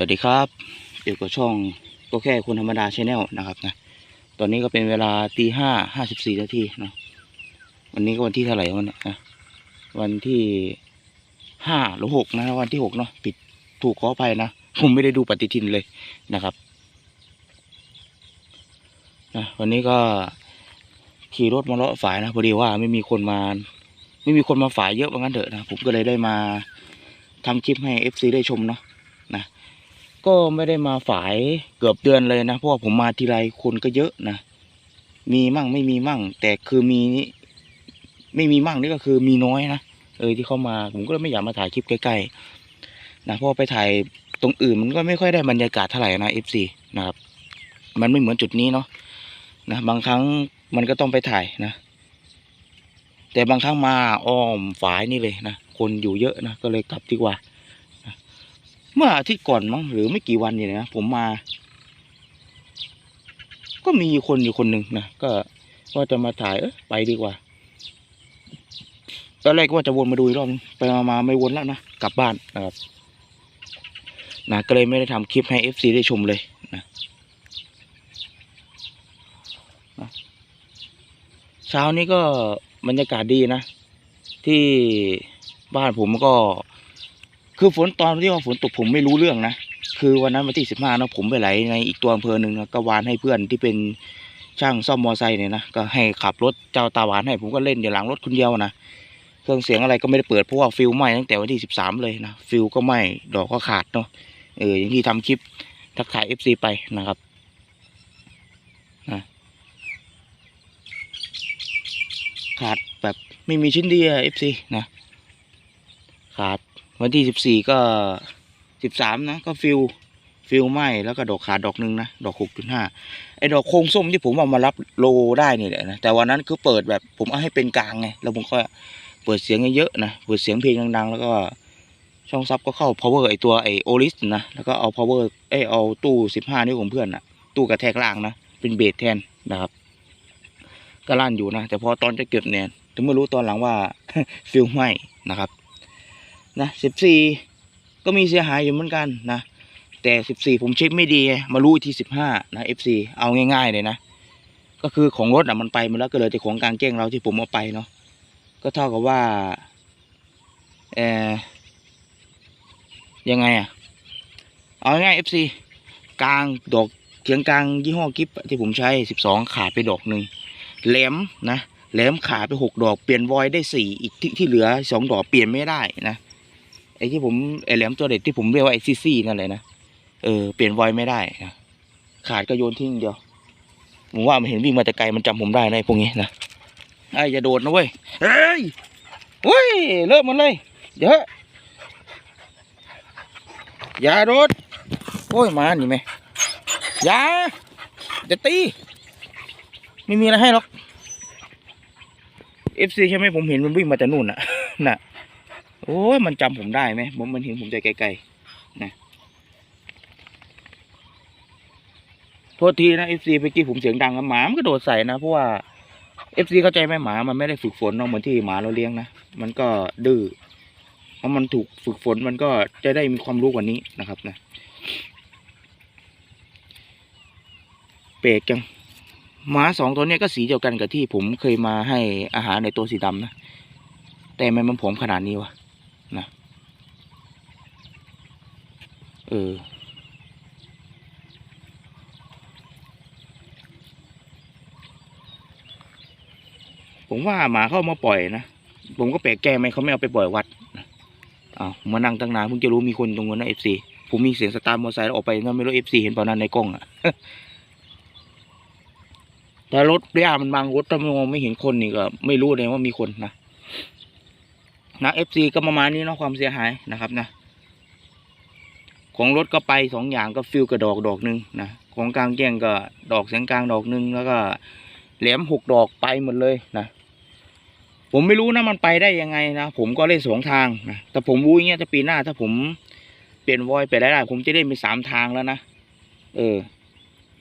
สวัสดีครับอยู่กับช่องก็แค่คนธรรมดาชาแนลนะครับนะตอนนี้ก็เป็นเวลาตีห้าห้าสิบสี่นาทีเนาะวันนี้ก็วันที่เท่าไหร่วันนี้นะวันที่ห้าหรือหกนะวันที่หกเนาะผิดถูกขออภัยนะผมไม่ได้ดูปฏิทินเลยนะครับนะวันนี้ก็ขี่รถมาเลาะฝายนะพอดีว่าไม่มีคนมา ไม่มีคนมาฝายเยอะว่างั้นเถอะนะผมก็เลยได้มาทำคลิปให้ FC ได้ชมเนาะ ก็ไม่ได้มาฝายเกือบเดือนเลยนะเพราะว่าผมมาทีไรคนก็เยอะนะมีมั่งไม่มีมั่ง แต่คือมีนี่ไม่มีมั่งนี่ก็คือมีน้อยนะเออที่เข้ามาผมก็เลยไม่อยากมาถ่ายคลิปใกล้ๆนะเพราะไปถ่ายตรงอื่นมันก็ไม่ค่อยได้บรรยากาศเท่าไหร่นะ FC นะครับ มันไม่เหมือนจุดนี้เนาะนะบางครั้งมันก็ต้องไปถ่ายนะ แต่บางครั้งมาอ้อมฝายนี่เลยนะคนอยู่เยอะนะก็เลยกลับดีกว่า เมื่ออาทิตย์ก่อนมั้งหรือไม่กี่วันนี่นะผมมา ก็มีคนอยู่คนหนึ่งนะก็ว่าจะมาถ่ายเออไปดีกว่าตอนแรกก็ว่าจะวนมาดูอีกรอบไปมามาไม่วนแล้วนะกลับบ้านนะครับนะก็เลยไม่ได้ทำคลิปให้เอฟซีได้ชมเลยนะนะเช้านี้ก็บรรยากาศดีนะ ที่บ้านผมก็ คือฝนตอนที่ว่าฝนตกผมไม่รู้เรื่องนะคือวันนั้นวันที่สิบห้านะผมไปไหลในอีกตัวอำเภอหนึ่งนะก็วานให้เพื่อนที่เป็นช่างซ่อมมอไซค์เนี่ยนะก็ให้ขับรถเจ้าตาหวานให้ผมก็เล่นอยู่หลังรถคนเดียวนะเครื่องเสียงอะไรก็ไม่ได้เปิดเพราะว่าฟิลไหม้ตั้งแต่วันที่สิบสามเลยนะฟิลก็ไหม้ดอกก็ขาดเนาะเอออย่างที่ทำคลิปทักทายเอฟซีไปนะครับนะขาดแบบไม่มีชิ้นดีอะเอฟซีนะขาด วันที่สิบสี่ก็สิบสามนะ ก็ฟิลฟิลไหมแล้วก็ดอกขาดดอกหนึ่งนะ ดอกหกจุดห้าไอ้ดอกโคงส้มที่ผมเอามารับโลได้นี่แหละนะแต่วันนั้นคือเปิดแบบผมเอาให้เป็นกลางไงแล้วผมก็เปิดเสียงเยอะๆนะเปิดเสียงเพลงดังๆ แล้วก็ช่องซับก็เข้า power ไอตัวไอโอลิสนะแล้วก็เอา power เอเอาตู้สิบห้านิ้วของเพื่อนนะตู้กระแทกล่างนะเป็นเบสแทนนะครับก็ลั่นอยู่นะแต่พอตอนจะเก็บเนี่ยถึงไม่รู้ตอนหลังว่าฟิลไหมนะครับ นะสิบสี่ก็มีเสียหายอยู่เหมือนกันนะ แต่สิบสี่ผมเช็คไม่ดีมารู้ที่สิบห้านะเอฟซีเอาง่าย ๆ เลยนะ ก็คือของรถอะมันไปหมาแล้วก็เลยแต่ของกลางแจ้งเราที่ผมเอาไปเนาะก็เท่ากับว่าเออยังไงอะ เอาง่ายเอฟซีกลางดอกเขียงกลางยี่ห้อกิฟที่ผมใช้สิบสองขาดไปดอกหนึ่งแหลมนะแหลมขาดไปหกดอกเปลี่ยนวอยได้สี่อีกที่ที่เหลือสองดอกเปลี่ยนไม่ได้นะ ไอ้ที่ผมไอ้แหลมตัวเด็ดที่ผมเรียกว่าไอ้ซีซี่นั่นแหละนะเออเปลี่ยนวอยไม่ได้นะขาดก็โยนทิ้งเดียวผมว่ามันเห็นวิ่งมาแต่ไกลมันจำผมได้นะไอ้พวกนี้นะไอ้อย่าโดดนะเว้ยเฮ้ยเว้ยเลิกมันเลยเดี๋ยวอย่าโดดโอ้ยมาหนิไหมอย่าจะตีไม่มีอะไรให้หรอกเอฟซีใช่ไหมผมเห็นมันวิ่งมาแต่นู่นน่ะน่ะ โอ้ยมันจำผมได้ไหมมมันเห็นผมแต่ไกลๆนะโทษทีนะเอฟซีเมื่อกี้ผมเสียงดังกับหมามันก็โดดใส่นะเพราะว่าเอฟซีเข้าใจไหมหมามันไม่ได้ฝึกฝนเนาะเหมือนที่หมาเราเลี้ยงนะมันก็ดื้อเพราะมันถูกฝึกฝนมันก็จะได้มีความรู้กว่านี้นะครับนะเปรกจังหมาสองตัวเนี้ยก็สีเดียวกันกับที่ผมเคยมาให้อาหารในตัวสีดำนะ แต่ทำไมมันผอมขนาดนี้วะ เออผมว่าหมาเข้ามาปล่อยนะ ผมก็แปลกใจไหมเขาไม่เอาไปปล่อยวัดอ้าวมานั่งตั้งนานเพิ่งจะรู้มีคนตรงนั้นนะเอฟซีผมมีเสียงสตาร์มอเตอร์ไซค์ออกไปนั่นไม่รู้เอฟซีเห็นเปล่านั้นในกล้องอะแต่รถเรียมันบางรถถ้ามองไม่เห็นคนนี่ก็ ไม่รู้เลยว่ามีคนนะนะเอฟซีก็ประมาณนี้เนาะความเสียหายนะครับนะ ของรถก็ไปสองอย่างก็ฟิลกับดอกดอกหนึ่งนะของกลางแจ้งก็ดอกเสียงกลางดอกหนึ่งแล้วก็แหลมหกดอกไปหมดเลยนะผมไม่รู้นะมันไปได้ยังไงนะผมก็เล่นสองทางนะแต่ผมรู้อย่างเงี้ยถ้าปีหน้าถ้าผมเปลี่ยนวอยไปได้ได้ผมจะได้มีสามทางแล้วนะเออ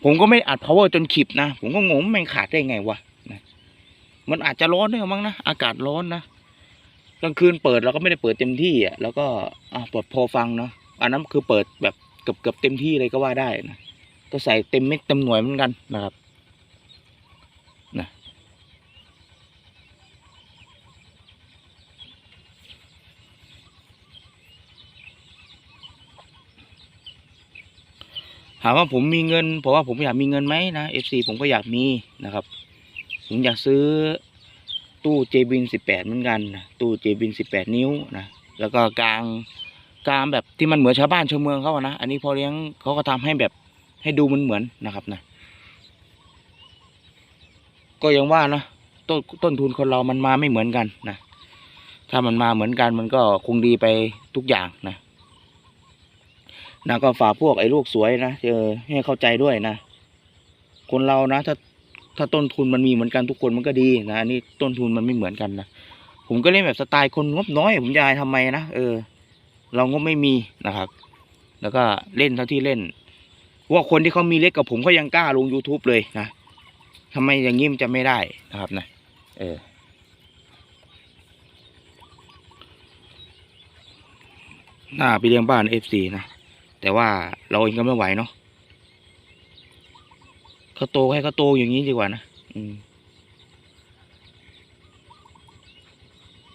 ผมก็ไม่อัด power จนขีบนะผมก็งงมันขาดได้ไงวะนะมันอาจจะร้อนด้วยมั้งนะอากาศร้อนนะกลางคืนเปิดเราก็ไม่ได้เปิดเต็มที่อะแล้วก็อะปิดพอฟังเนาะ อันนั้นคือเปิดแบบกือบเกือบเต็มที่เลยก็ว่าได้นะก็ใส่เต็มเม็ดเต็มหน่วยเหมือนกันนะครับนะถามว่าผมมีเงินเพราะว่าผมอยากมีเงินไหมนะ FC ผมก็อยากมีนะครับ ผมอยากซื้อตู้เจบินสิบแปดเหมือนกันนะตู้เจบินสิบแปดนิ้วนะแล้วก็กลาง กางแบบที่มันเหมือนชาวบ้านชาวเมืองเขาอะนะ อันนี้พอเลี้ยงเขาก็ทำให้แบบให้ดูมันเหมือนนะครับนะ ก็ยังว่านะต้นต้นทุนคนเรามันมาไม่เหมือนกันนะ ถ้ามันมาเหมือนกันมันก็คงดีไปทุกอย่างนะนะก็ฝากพวกไอ้ลูกสวยนะเจอให้เข้าใจด้วยนะ คนเรานะ ถ้าถ้าต้นทุนมันมีเหมือนกันทุกคนมันก็ดีนะอันนี้ต้นทุนมันไม่เหมือนกันนะผมก็เล่นแบบสไตล์คนงบน้อย ผมจะอายทำไมนะเออ เรางบไม่มีนะครับ แล้วก็เล่นเท่าที่เล่น ว่าคนที่เขามีเล็กกับผมเขายังกล้าลง youtube เลยนะทำไมอย่างนี้มันจะไม่ได้นะครับนะเออหน้าไปเลี้ยงบ้านเอฟซีนะ แต่ว่าเราเองก็ไม่ไหวเนาะเขาโตให้เขาโตอย่างนี้ดีกว่านะอืม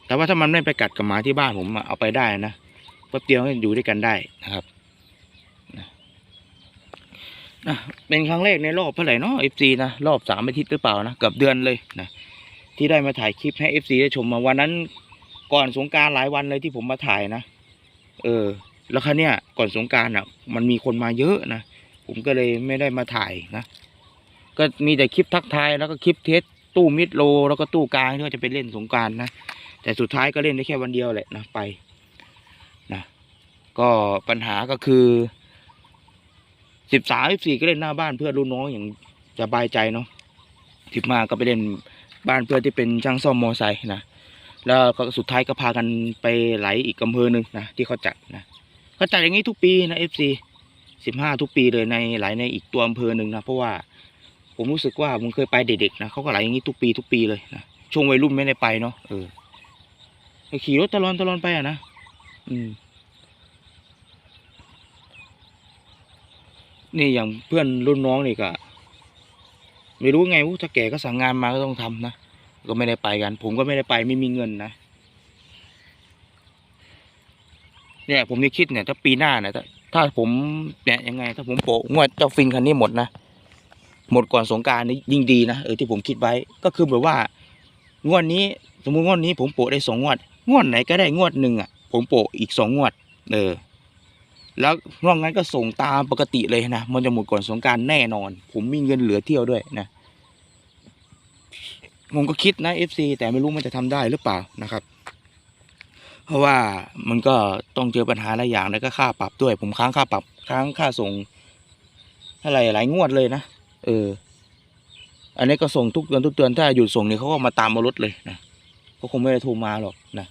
แต่ว่าถ้ามันไม่ไปกัดกับหมาที่บ้านผมเอาไปได้นะ แป๊บเดียวก็อยู่ด้วยกันได้นะครับนะเป็นครั้งแรกในรอบเท่าไหร่เนาะเอฟซีนะรอบสามอาทิตย์หรือเปล่านะเกือบเดือนเลยนะที่ได้มาถ่ายคลิปให้เอฟซีได้ชมมาวันนั้นก่อนสงการหลายวันเลยที่ผมมาถ่ายนะเออ แล้วครั้เนี้ยก่อนสงการอะ มันมีคนมาเยอะนะผมก็เลยไม่ได้มาถ่ายนะก็มีแต่คลิปทักทายแล้วก็คลิปเทสตู้มิดโล แล้วก็ตู้กลางที่ว่าจะไปเล่นสงการนะแต่สุดท้ายก็เล่นได้แค่วันเดียวแหละนะไป ก็ปัญหาก็คือสิบสามสิบสี่ก็เล่นหน้าบ้านเพื่อนรุ่นน้องอย่างสบายใจเนาะสิบมาก็ไปเล่นบ้านเพื่อนที่เป็นช่างซ่อมมอไซค์นะแล้วก็สุดท้ายก็พากันไปไหลอีกอำเภอหนึ่งนะที่เขาจัดนะเขาจัดอย่างนี้ทุกปีนะเอฟซีสิบห้าทุกปีเลยในไหลในอีกตัวอำเภอหนึ่งนะเพราะว่าผมรู้สึกว่าผมเคยไปเด็กๆนะเขาก็ไหลอย่างนี้ทุกปีทุกปีเลยนะช่วงวัยรุ่นไม่ได้ไปเนาะเออขี่รถตะลอนตะลอนไปอะนะอืม นี่อย่างเพื่อนรุ่นน้องนี่ก็ไม่รู้ไงวู้ถ้าแกก็สั่งงานมาก็ต้องทำนะก็ไม่ได้ไปกัน ผมก็ไม่ได้ไปไม่มีเงินนะเนี่ยผมนี่คิดเนี่ย ถ้าปีหน้าเนี่ยถ้าถ้าผมเนี่ยยังไง ถ้าผมโปะงวดเจ้าฟินคันนี้หมดนะหมดก่อนสงการนี่ยิ่งดีนะเออที่ผมคิดไว้ก็คือแบบว่างวดนี้ สมมติงวดนี้ผมโปะได้สองงวด งวดไหนก็ได้งวดหนึ่งอะ ผมโปะอีกสองงวด เออ แล้วนอกนั้นก็ส่งตามปกติเลยนะ มันจะหมดก่อนสงการแน่นอน ผมมีเงินเหลือเที่ยวด้วยนะผมก็คิดนะเอฟซีแต่ไม่รู้มันจะทำได้หรือเปล่านะครับ เพราะว่ามันก็ต้องเจอปัญหาหลายอย่างแล้วก็ค่าปรับด้วย ผมค้างค่าปรับค้างค่าส่งอะไรหลายงวดเลยนะเออ อันนี้ก็ส่งทุกเดือนทุกเดือนถ้าหยุดส่งนี่เขาก็มาตามมารถเลยนะเขาคงไม่ได้โทรมาหรอกนะ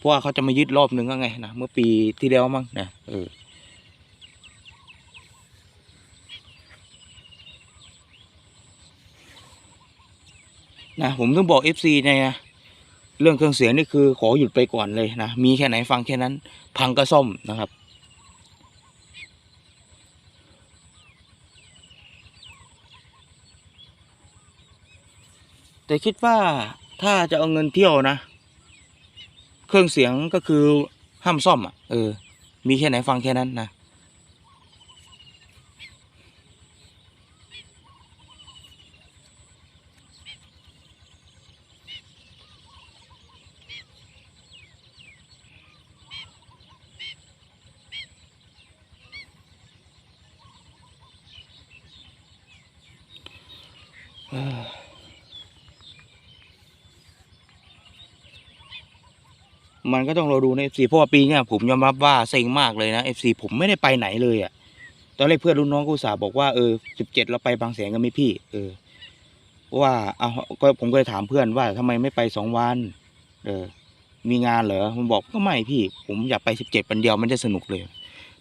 เพราะว่าเขาจะมายึดรอบหนึ่งก็ไงนะเมื่อปีที่แล้วมั้งนะเออนะผมต้องบอกเอฟซีเนี่ยนะเรื่องเครื่องเสียงนี่คือขอหยุดไปก่อนเลยนะ มีแค่ไหนฟังแค่นั้น พังก็ซ่อมนะครับ แต่คิดว่าถ้าจะเอาเงินเที่ยวนะ เครื่องเสียงก็คือห้ามซ่อมอะเออ มีแค่ไหนฟังแค่นั้นนะอ้อ มันก็ต้องรอดูใน FC เพราะว่าปีเนี้ยผมยอมรับว่าเซ็งมากเลยนะ FC ผมไม่ได้ไปไหนเลยอะ่ะตอนแรกเพื่อนรุ่นน้องกูสาบอกว่าเออสิบเจ็ดเราไปบางแสนกันไหมพี่ เออว่าเอาก็ผมก็เลยถามเพื่อนว่าทำไมไม่ไปสองวัน เออ มีงานเหรอมันบอกก็ไม่พี่ ผมอยากไปสิบเจ็ดวันเดียวมันจะสนุกเลย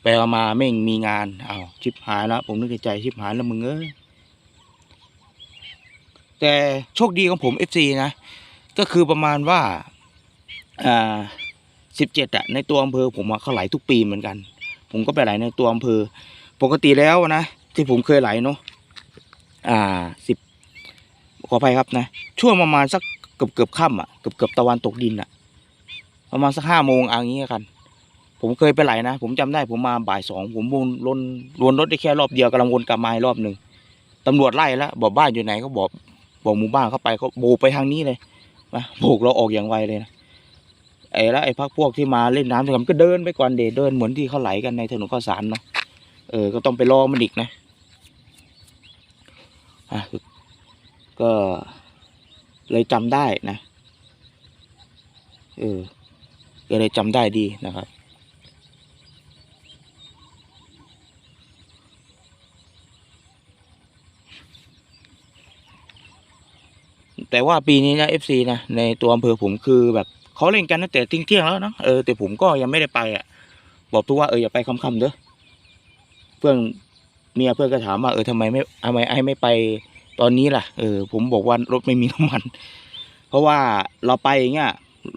ไปเอามาไม่มีงานอ้าวชิบหายแล้วผมนึกในใจชิบหายแล้วมึงเอ้ยแต่โชคดีของผม FC นะก็คือประมาณว่า อ่าสิบเจ็ดอะในตัวอำเภอผมอะเขาไหลทุกปีเหมือนกัน ผมก็ไปไหลในตัวอำเภอ ปกติแล้วนะที่ผมเคยไหลเนาะอ่าสิบขออภัยครับนะ ช่วงประมาณสักเกือบเกือบค่ำอะเกือบเกือบตะวันตกดินอะ ประมาณสักห้าโมงอย่างงี้กัน ผมเคยไปไหลนะ ผมจำได้ผมมาบ่ายสองผมวนวนวนรถได้แค่รอบเดียวกำลังวนกลับมาอีกรอบหนึ่งตำรวจไล่แล้วบอกบ้านอยู่ไหนเขาบอกบอกหมู่บ้านเข้าไปเขาโบกไปทางนี้เลยนะโบกเราออกอย่างไวเลยนะ ไอ้แล้วไอ้พักพวกที่มาเล่นน้ำด้วยกันก็เดินไปก่อนเดเดินเหมือนที่เขาไหลกันในถนนข้าวสารเนาะเออ ก็ต้องไปรอมันอีกนะอะก็เลยจำได้นะเออก็เลยจำได้ดีนะครับแต่ว่าปีนี้นะ FC นะในตัวอำเภอผมคือแบบ เขาเล่นกันตั้งแต่เที่ยงแล้วนะเออแต่ผมก็ยังไม่ได้ไปอะ บอกตัวว่าเอออย่าไปค่ำๆเด้อเพื่อนเมียเพื่อนก็ถามว่าเออทำไมไม่ทำไมไอ้ไม่ไปตอนนี้ล่ะเออผมบอกว่ารถไม่มีน้ำมัน เพราะว่าเราไปอย่างเงี้ย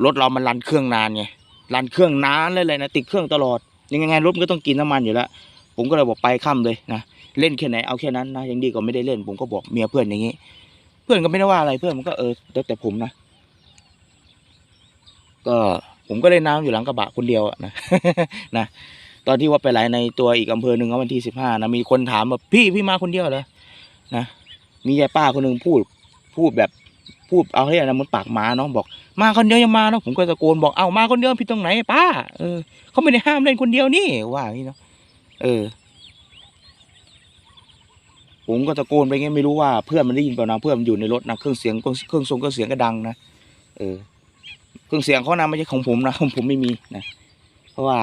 รถเรามันรันเครื่องนานไงรันเครื่องนานเลยเลยนะติดเครื่องตลอดยังไงรถก็ต้องกินน้ำมันอยู่แล้วผมก็เลยบอกไปค่ำเลยนะเล่นแค่ไหนเอาแค่นั้นนะยังดีกว่าไม่ได้เล่น ผมก็บอกเมียเพื่อนอย่างงี้ เพื่อนก็ไม่ได้ว่าอะไรเพื่อนมันก็เออแต่ผมนะ ก็ผมก็เล่นน้ำอยู่หลังกระบะคนเดียวนะนะตอนที่ว่าไปไหลในตัวอีกอำเภอหนึ่งวันที่สิบห้านะมีคนถามว่าพี่พี่มาคนเดียวเหรอนะมียายป้าคนหนึ่งพูดพูดแบบพูดเอาให้อะไรมันปากหมาเนาะบอก มาคนเดียวอยังมาเนาะผมก็ตะโกนบอกเอามาคนเดียวผิดตรงไหนป้าเออเขาไม่ได้ห้ามเล่นคนเดียวนี่ว่าอย่างนี้เนาะเออ ผมก็ตะโกนไปงี้ไม่รู้ว่าเพื่อนมันได้ยินเปล่านะเพื่อนมันอยู่ในรถนะเครื่องเสียงเครื่องทรงเครื่องเสียงก็ดังนะเออ เครื่องเสียงเขานะไม่ใช่ของผมนะของผมไม่มีนะ เพราะว่า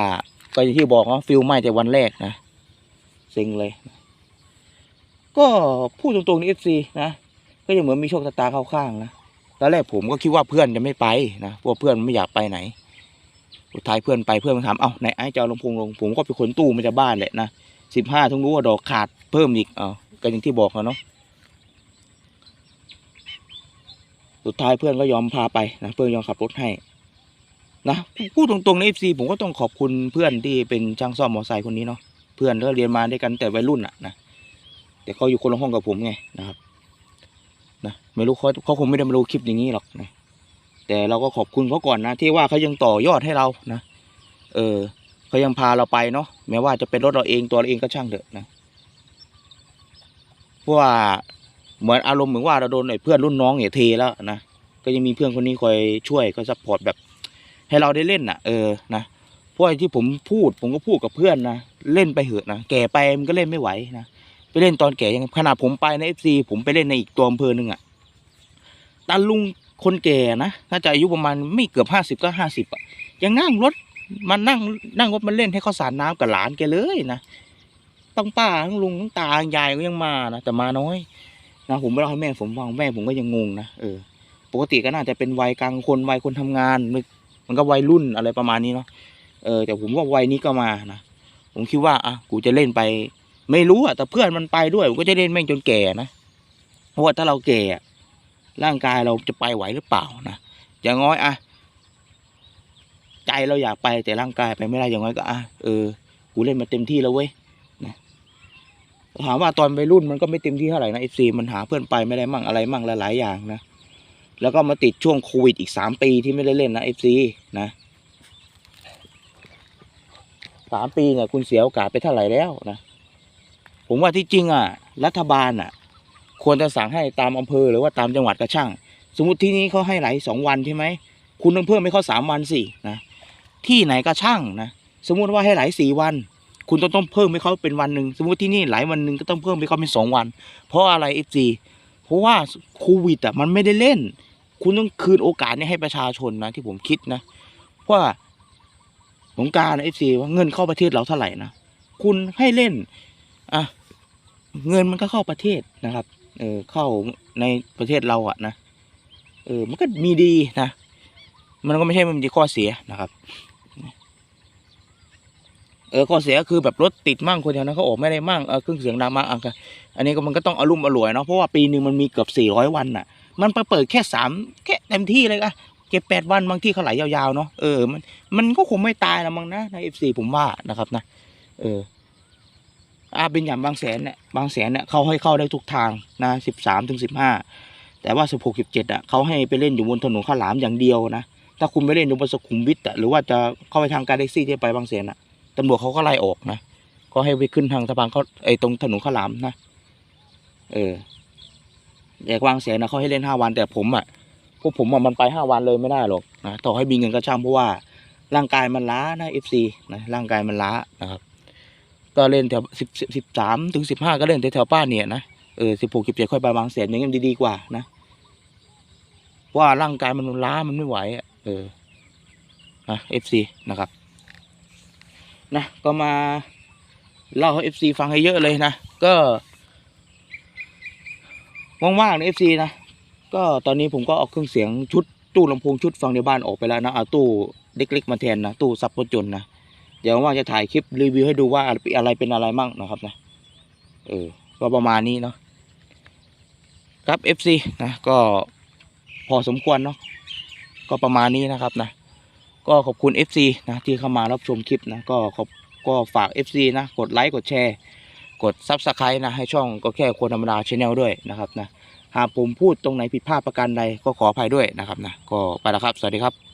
ก็อย่างที่บอกว่าฟิลไหม้แต่วันแรกนะเซ็งเลย ก็พูดตรงๆนี่เอฟซีนะก็ยังเหมือนมีโชคชะตาเข้าข้างนะตอนแรกผมก็คิดว่าเพื่อนจะไม่ไปนะเพราะว่าเพื่อนไม่อยากไปไหนสุดท้ายเพื่อนไปเพื่อนมันถามเอ้าไหนไอ้จะเอาลำโพงลงผมก็ไปขนตู้มาจากบ้านแหละนะสิบห้าทุ่งรู้ว่าดอกขาดเพิ่มอีกเอ้าก็อย่างที่บอกเขาเนาะ สุดท้ายเพื่อนก็ยอมพาไปนะเพื่อนยอมขับรถให้นะพูดตรงๆในเอฟซีผมก็ต้องขอบคุณเพื่อนที่เป็นช่างซ่อมมอเตอร์ไซค์คนนี้เนาะเพื่อนก็เรียนมาด้วยกันแต่วัยรุ่นอะนะแต่เขาอยู่คนละห้องกับผมไงนะครับนะไม่รู้เขาเขาคงไม่ได้มาดูคลิปอย่างนี้หรอกนะแต่เราก็ขอบคุณเขาก่อนนะที่ว่าเขายังต่อยอดให้เรานะเออเขายังพาเราไปเนาะแม้ว่าจะเป็นรถเราเองตัวเราเองก็ช่างเถอะนะเพราะว่า เหมือนอารมณ์เหมือนว่าเราโดนไอ้เพื่อนรุ่นน้องเนี่ยเทแล้วนะก็ยังมีเพื่อนคนนี้คอยช่วยก็ซัพพอร์ตแบบ ให้เราได้เล่นน่ะ เออนะเพราะไอ้ที่ผมพูดผมก็พูดกับเพื่อนนะเล่นไปเหอะนะแก่ไปมันก็เล่นไม่ไหวนะไปเล่นตอนแก่ยังขนาดผมไปในเอฟซีผมไปเล่นในอีกตัวอำเภอหนึ่งอะตาลุงคนแก่นะน่าจะอายุประมาณไม่เกือบห้าสิบก็ห้าสิบอะยังนั่งรถมันนั่งนั่งรถมันเล่นให้เขาสารน้ำกับหลานแกเลยนะตั้งป้าทั้งลุงทั้งตาทั้งยายก็ยังมานะแต่มาน้อย นะผมไม่เล่าให้แม่ผมฟังแม่ผมก็ยังงงนะเออปกติก็น่าจะเป็นวัยกลางคนวัยคนทำงาน มันก็วัยรุ่นอะไรประมาณนี้เนาะเออแต่ผมว่าวัยนี้ก็มานะผมคิดว่าอะกูจะเล่นไป ไม่รู้อะแต่เพื่อนมันไปด้วยผมก็จะเล่นแม่งจนแก่นะเพราะว่าถ้าเราแก่ร่างกายเราจะไปไหวหรือเปล่านะอย่างน้อยอะใจเราอยากไปแต่ร่างกายไปไม่ได้อย่างน้อยก็อะเออกูเล่นมาเต็มที่แล้วเว้ย ถามว่าตอนวัยรุ่นมันก็ไม่เต็มที่เท่าไหร่นะเอฟซีมันหาเพื่อนไปไม่ได้มั่งอะไรมั่งหลายๆอย่างนะแล้วก็มาติดช่วงโควิดอีกสามปีที่ไม่ได้เล่นนะเอฟซีนะสามปีเนี่ยคุณเสียโอกาสไปเท่าไหร่แล้วนะผมว่าที่จริงอะ รัฐบาลอะ ควรจะสั่งให้ตามอำเภอหรือว่าตามจังหวัดกระช่าง สมมติที่นี้เขาให้ไหลสองวันใช่ไหมคุณต้องเพิ่มให้เขาสามวันสินะที่ไหนก็ช่างนะสมมุติว่าให้ไหลสี่วัน คุณต้องต้องเพิ่มให้เขาเป็นวันหนึ่งสมมติที่นี่หลายวันหนึ่งก็ต้องเพิ่มให้เขาเป็นสองวัน เพราะอะไรเอฟซีเพราะว่าโควิดอะมันไม่ได้เล่น คุณต้องคืนโอกาสนี้ให้ประชาชนนะที่ผมคิดนะเพราะว่าสงกรารเอฟซีว่าเงินเข้าประเทศเราเท่าไหร่นะคุณให้เล่นอะเงินมันก็เข้าประเทศนะครับ เออเข้าในประเทศเราอะนะเออมันก็มีดีนะ มันก็ไม่ใช่มันมีข้อเสียนะครับ เออข้อเสียคือแบบรถติดมั่งคนแถวนั้นเขาออกไม่ได้มั่งเออเครื่องเสียงดังมากอะอันนี้ก็มันก็ต้องอารมณ์อร่วยเนาะเพราะว่าปีหนึ่งมันมีเกือบสี่ร้อยวันน่ะ มันไปเปิดแค่สามแค่เต็มที่เลยอะเก็บแปดวันบางที่เขาไหลยาวๆเนาะเออมันมันก็คงไม่ตายละมั้งนะในเอฟซีผมว่านะครับนะเอออาเป็นอย่างบางแสนเนี่ยบางแสนเนี่ยเขาให้เข้าได้ทุกทางนะสิบสามถึงสิบห้าแต่ว่าสิบหกสิบเจ็ดอะเขาให้ไปเล่นอยู่บนถนนข้าวหลามอย่างเดียวนะถ้าคุณไปเล่นอยู่บนสุขุมวิทอะหรือว่าจะเข้าไปทางการแท็กซี่ที่ไปบางแสนอะ ตำรวจเขาก็ไล่ออกนะ ก็ให้ไปขึ้นทางสะพานเขาไอ้ตรงถนนข้าวหลามนะ เออแต่บางแสนนะเขาให้เล่นห้าวัน แต่ผมอะ พวกผมอะมันไปห้าวันเลยไม่ได้หรอกนะ ต่อให้มีเงินก็ช่างเพราะว่าร่างกายมันล้านะเอฟซีนะร่างกายมันล้านะครับ ก็เล่นแถวสิบสิบสามถึงสิบห้าก็เล่นแถวป้าเนี่ยนะ เออสิบหกสิบเจ็ดค่อยไปบางแสนอย่างเงี้ยมันดีๆกว่านะเพราะว่าร่างกายมันล้ามันไม่ไหวอะ เออนะเอฟซีนะครับ นะก็มาเล่าให้เอฟซีฟังให้เยอะเลยนะก็ว่างๆในเอฟซีนะก็ตอนนี้ผมก็เอาเครื่องเสียงชุดตู้ลำโพงชุดฟังในบ้านออกไปแล้วนะเอาตู้เล็กๆมาแทนนะตู้ซับรถยนต์นะเดี๋ยวว่าจะถ่ายคลิปรีวิวให้ดูว่าอะไรเป็นอะไรมั่งนะครับนะเออก็ประมาณนี้เนาะครับ FC นะก็พอสมควรเนาะก็ประมาณนี้นะครับนะ ก็ขอบคุณ FC นะที่เข้ามารับชมคลิปนะก็ขอบก็ฝาก FC นะกดไลค์กดแชร์กด Subscribe นะให้ช่องก็แค่คนธรรมดาชแนลด้วยนะครับนะหากผมพูดตรงไหนผิดพลาดประการใดก็ขออภัยด้วยนะครับนะก็ไปแล้วครับ สวัสดีครับ